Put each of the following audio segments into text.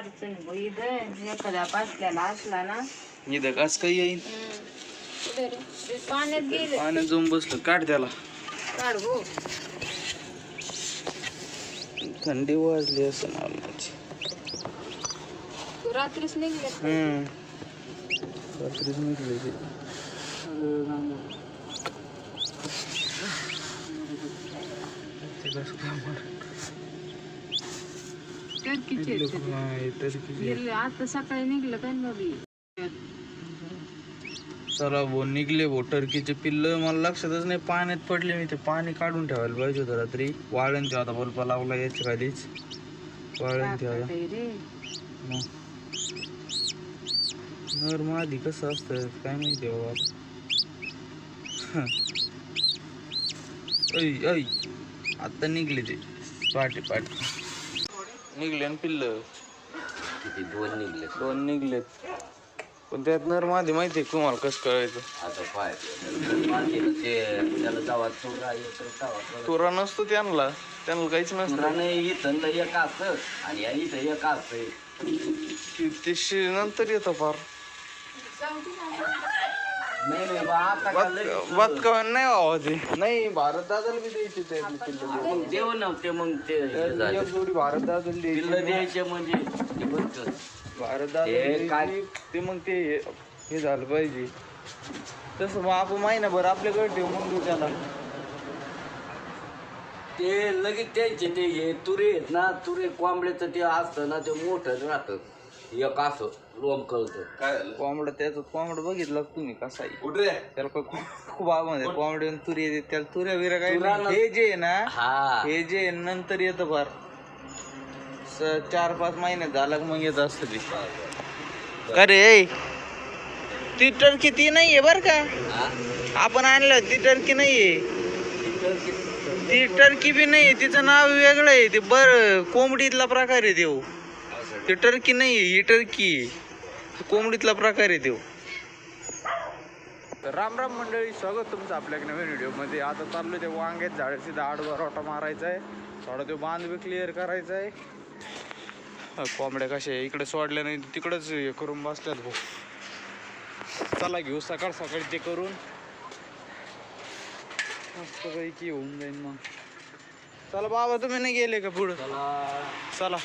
अडचण. इथं एखादा बसलेला असला ना. इथं कस काही येईन. कुठे रे? ते पाण्यात गेले. पाण्यात जाऊन बसलं. काढ त्याला. काढ गो. थंडी वाजली असं तू रात्रीच निघले हम्म. रात्रीच निघले ते ते कसं काय मार- ते. आता सकाळी निघलं काय नवी चला भाऊ निघले भाऊ टर्कीचे पिल्ल. मला लक्षातच नाही पाण्यात पडले मी. ते पाणी काढून ठेवायला पाहिजे होतं रात्री. वाळण ठेवा आता बल्ब लावला याच्या खालीच. वाळण ठेवा नर मादी कसं असतं? काय माहिती बाबा आता. ऐ ऐ. आता निघले ते. पाटे पाटे निघले ना पिल्ल. किती? दोन निघले. दोन निघलेत पण त्यात नर मादी माहिती आहे तुम्हाला कसं करायचं आता पाय. ते त्याला जावा चोरा येतो जावा. तुरा नसतो त्यांना. त्यांना काहीच नसतं. चोराने इथं एक असतं आणि या इथं एक असतं ते- ते शि- नंतर येतं फार नाही नाही व्हावं ते नाही भारत दादाला बी द्यायचे ते मग देव नव्हते मग ते हे झालं. एक जोडी भारत दादाला पिल्लं द्यायची द्यायचे म्हणजे ते. भारत ते दादा काय- ते मग ते हे- हे झालं पाहिजे. तसं मग आपण महिनाभर आपल्याकडे ठेवू मग देऊ त्याला ते लगेच द्यायचे ते हे तुरे आहेत ना तुरे कोंबड्याचं ते असतं ना ते मोठं राहतं. एक असं लोम कळतं. काय झालं? कोंबडं त्याचं कोंबडं बघितलं का तुम्ही कसा आहे? त्याला का खूप- खूप आवाज आहे कोंबडी आणि तुरी येते. त्याला तुऱ्या बिऱ्या नाही. हे जे आहे ना हा. हे जे आहे नंतर येतं फार. स- चार पाच महिन्यात झाला का मग येत असतं ते. अरे ती टर्की ती नाहीये बर का? हा? आपण आणलं ती टर्की नाहीये. ती टर्की बी नाही तिचं नाव वेगळं आहे. ते बर कोंबडीतला प्रकार आहे देव ती टर्की नाही ही टर्की आहे. कोंबडीतला प्रकार आहे देव राम राम मंडळी स्वागत तुमचं आपल्या एक नवीन व्हिडिओमध्ये. आता चाललो ते वांग्यात झाड सीधा आडवा रोटा मारायचा आहे थोडा तो बांध बी क्लिअर करायचा आहे कोंबड्या कशा आहे? इकडे सोडल्या नाही तिकडंच हे करून बसल्यात भाऊ. चला घेऊ सकाळ सकाळी ते करून. मस्तपैकी होऊन जाईन मग. चला बाबा तुम्ही नाही गेले का पुढं? चला.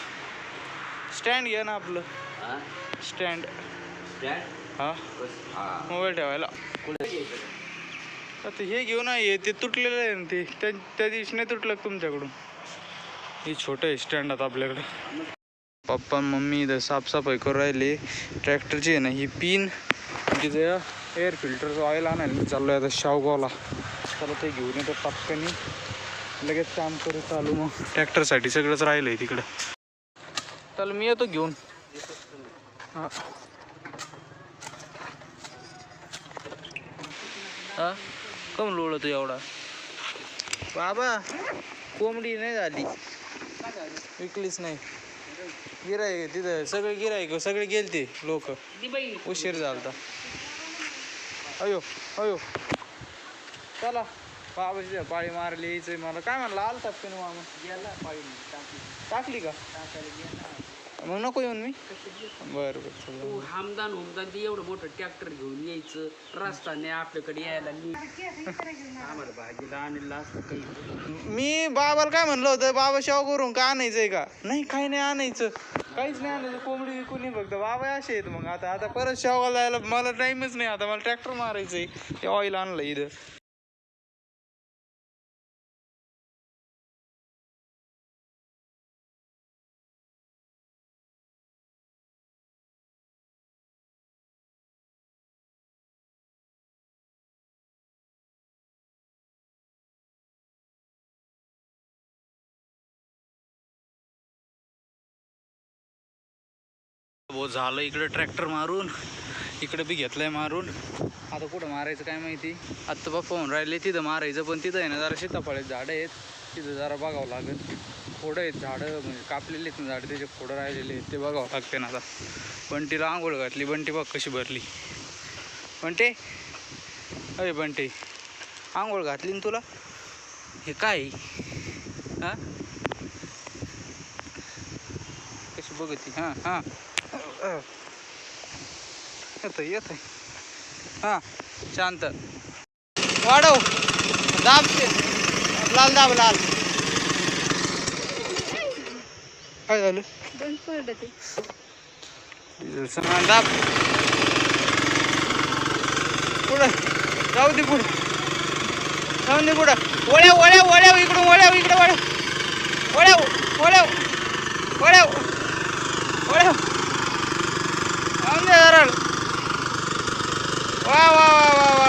स्टँड घ्या ना आपलं. हा? स्टँड? हा. बस. हा. मोबाईल ठेवायला. आता हे घेऊ ना हे ते तुटलेलं आहे ना ते. त्या त्या दिवशी नाही तुटलं का तुमच्याकडून. हे छोटं आहे स्टँड आता आपल्याकडे. पप्पा मम्मी इथं साफसफाई करून राहिली. ट्रॅक्टरची आहे ना ही पिन तिथे एअर फिल्टरचं ऑइल आणायला मी चाललो आहे आता शावगावला चला ते घेऊन येतो पटकनी. लगेच काम करू चालू मग. ट्रॅक्टरसाठी सगळंच राहिलं आहे तिकडं. चल मी येतो घेऊन. हा. हां? कम लोळतो एवढा. बाबा कोंबडी नाही झाली. विकलीच नाही. गिराय तिथं. सगळे गिराय सगळे गेलते लोक. उशीर झालता. अयो अयो. चला. बाबाची पाळी मारली यायचंय मला काय म्हणलं आलता का मामा गेला पाळी टाकली का? मग नको येऊन मी. बरं बरं चला. हमदान हुमदान ते एवढं मोठं ट्रॅक्टर घेऊन यायचं. रस्ता नाही आपल्याकडे यायला आम्हाला भाजीला आणलं असतं काही. मी बाबाला काय म्हणलं होतं बाबा शेव करून का आणायचंय का? नाही काही नाही आणायचं. काहीच नाही आणायचं कोंबडी कोणी फक्त. बाबा असे आहेत मग. आता आता परत शेवगाला जायला मला टाइमच नाही. आता मला ट्रॅक्टर मारायचंय. ते ऑइल आणलं इथं. हो झालं इकडं ट्रॅक्टर मारून इकडे बी घेतलंय मारून. आता कुठं मारायचं काय माहिती? आत्ता बा फोन राहिले तिथं मारायचं पण तिथं आहे ना जरा सीताफळ झाडं आहेत. तिथं जरा बघावं लागेल. खोडं आहेत झाडं म्हणजे कापलेले आहेत ना झाडं त्याचे खोडं राहिलेले आहेत ते बघावं लागते ना आता. बंटीला आंघोळ घातली बंटी बघ कशी भरली. बंटे? अरे बंटे आंघोळ घातली ना तुला? हे काय? हां? कशी बघती? हां हां. येत येत हां शांत. वाढव. दाब ते. लाल दाब लाल. काय झालं? दाब. पुढं. जाऊ दे पुढं. जाऊ दे पुढं. वळ्या वळ्या वळ्या इकडून वळ्या इकडं वळ्या वळ्या वळ्या वळ्या वळ्या Wow, wow, wow, wow.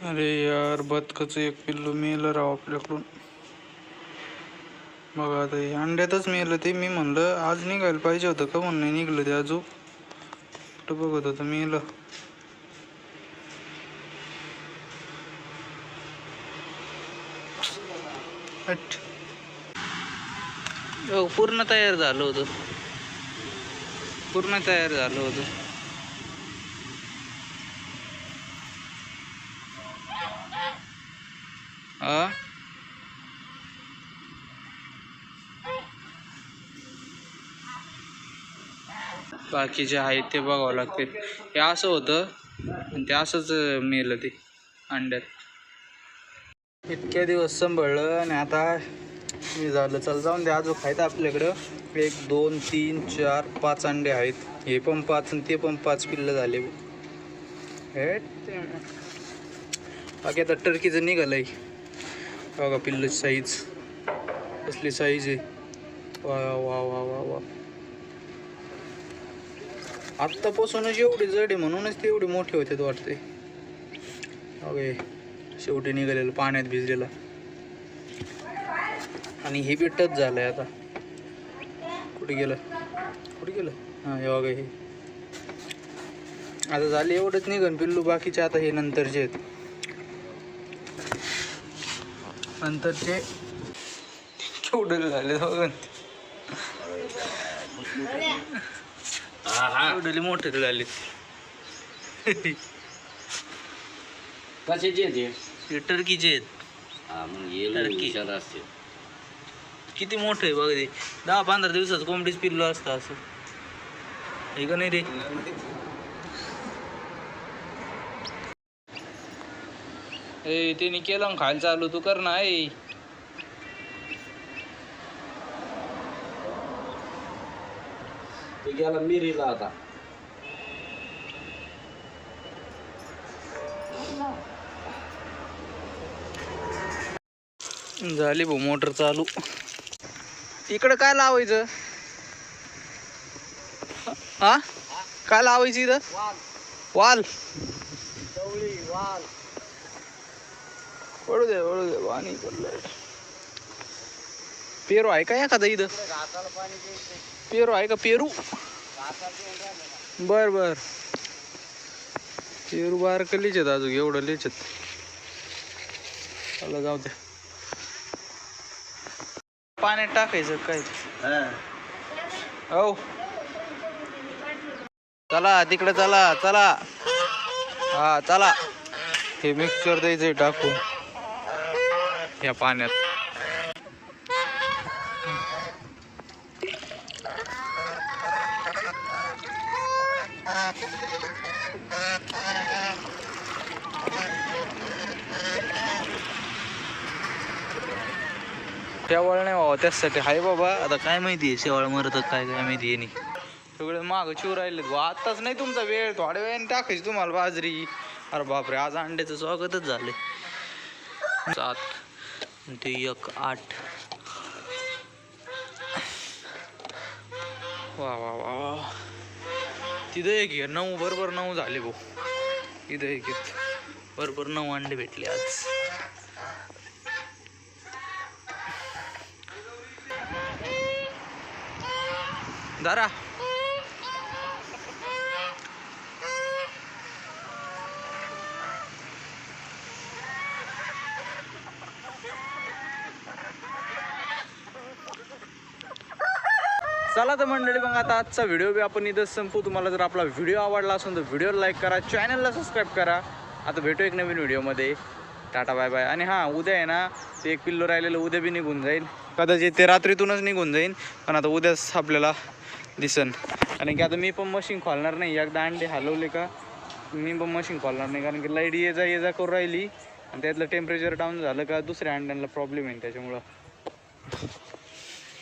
अरे यार बदकचं एक पिल्लू मेलं राव आपल्याकडून. बघा आता हे अंड्यातच मेलं ते. मी म्हणलं आज निघायला पाहिजे होतं का म्हणून नाही निघलं ते अजून. कुठं बघत होतं मेलं? हो पूर्ण तयार झालं होतं. पूर्ण तयार झालं होतं. बाकीचे आहेत ते बघावं लागते हे असं होतं आणि ते असंच मेलं ते अंड्यात. इतक्या दिवस सांभाळलं आणि आता हे झालं चल जाऊन द्या अजून खायचं आपल्याकडं. एक दोन तीन चार पाच अंडे आहेत. हे पण पाच आणि ते पण पाच पिल्लं झाले. हे ते- बाकी आता टर्कीचं निघालं आहे बघा पिल्लची साईज कसली साईज आहे. वा वा वा वा वा. आत्तापासूनच एवढी जड आहे म्हणूनच ते एवढे मोठे होते वाटते अगे शेवटी निघालेलं पाण्यात भिजलेलं. आणि हे बी टच झालंय आता. कुठे गेलं? कुठे गेलं? हां हे बघा हे. आता झाले एवढंच निघन पिल्लू बाकीचे आता हे नंतरचे आहेत. नंतरचे केवढे झाले बघ केवढे मोठे झाले कशाचे ते हे? टर्कीचे आहेत. हा मग ये टर्की. हुशार असते. किती मोठं आहे बघ ते. दहा पंधरा दिवसाचं कोंबडीच पिल्लं असतं असं. हे का नाही रे? ए त्याने केलं ना खायला चालू तू कर ना ए. ते गेला मिरीला आता. झाली भाऊ मोटर चालू. इकडं काय लावायचं? हा? काय लावायचं इथं? वाल. पडू दे पडू दे पाणी पडलंय. पेरू आहे का एखादा इथं? पेरू आहे का पेरू? बर बर. पेरू बारक लिचत लिहित अजून एवढं लिहित चला जाऊ दे पाण्यात टाकायचं काय? हो चला तिकडे चला चला. हा चला. हे मिक्सर द्यायचं टाकून. या पाण्यात. शेवाळ नाही बाबा त्याचसाठी हाय बाबा. आता काय माहिती आहे शेवाळ मरतात काय काय माहिती आहे नाही. सगळे मागं चिव राहिले बुवा. आत्ताच नाही तुमचा वेळ थोड्या वेळाने टाकायची तुम्हाला बाजरी. अरे बापरे आज अंड्याचं स्वागतच झाले सात ते एक आठ. वा वा वा वा. तिथं एक आहे नऊ बरोबर नऊ झाले भाऊ. इथं एक आहेत. बरोबर नऊ अंडे भेटले आज. दारा. चला तर मंडळी मग आता आजचा व्हिडिओ बी आपण इथं संपू तुम्हाला जर आपला व्हिडिओ आवडला असेल तर व्हिडिओ लाईक करा चॅनलला सबस्क्राईब करा. आता भेटू एक नवीन व्हिडिओमध्ये टाटा बाय बाय आणि हां उद्या आहे ना ते एक पिल्लो राहिलेलं उद्या बी निघून जाईल. कदाचित ते रात्रीतूनच निघून जाईल पण आता उद्याच आपल्याला दिसन. कारण की आता मी पण मशीन खोलणार नाही. एकदा अंडे हलवले का मी पण मशीन खोलणार नाही. कारण की लाइट ये जा ये जा करून राहिली. आणि त्यातलं टेम्परेचर डाऊन झालं का दुसऱ्या अंड्यांना प्रॉब्लेम येईल त्याच्यामुळं.